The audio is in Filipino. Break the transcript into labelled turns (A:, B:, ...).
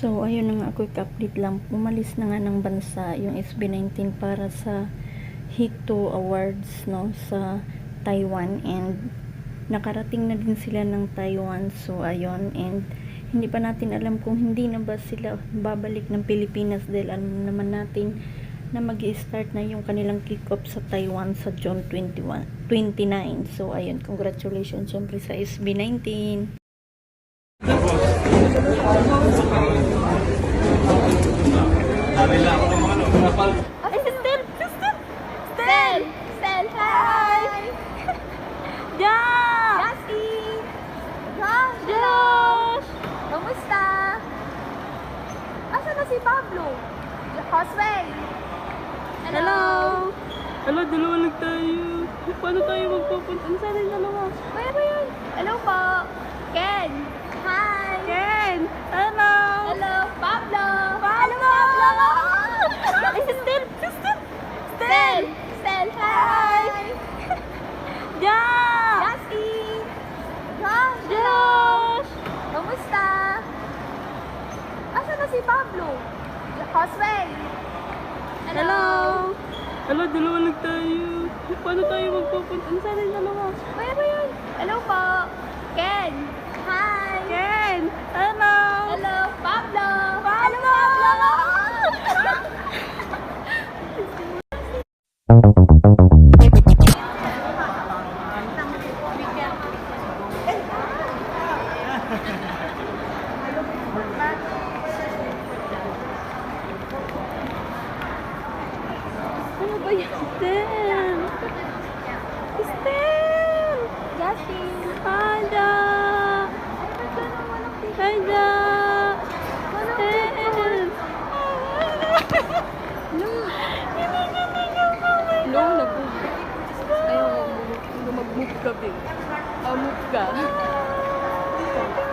A: So, ayun na nga, quick update lang. Umalis na nga ng bansa yung SB19 para sa Hito Awards no, sa Taiwan and nakarating na din sila ng Taiwan. So, ayun. And hindi pa natin alam kung hindi na ba sila babalik ng Pilipinas dahil alam naman natin na mag start na yung kanilang kick-off sa Taiwan sa June 21, 29. So, ayun. Congratulations syempre sa SB19.
B: Ay, si Stel! Si Stel! Stel! Stel, hi!
A: Ja!
B: Yassi! Josh! Josh! Kamusta? Asa na si Pablo? Josway!
A: Hello! Hello, dalawa lang tayo. Paano tayo magpupunta? Ano sana yung dalawa?
B: Kuya ba yun? Hello po! Ken! Hi!
A: Ken! Hello!
B: Hello, Pablo!
A: Pablo!
B: Ay, si Stel! Si Stel! Stel! Stel, hi!
A: Ja!
B: Yassi! Josh!
A: Josh!
B: Kamusta? Asa na si Pablo? Josway!
A: Hello! Hello, dalawa lang tayo. Paano tayo magpupunta? Ano sana yung dalawa?
B: Kuya ba yun? Hello po! Ken!
A: Ba yan? Stel! Stel!
B: Justin!
A: Ada! Ada! Stel!
C: No, nag-move. Ayaw, mag-move ka, babe. Ah, move ka.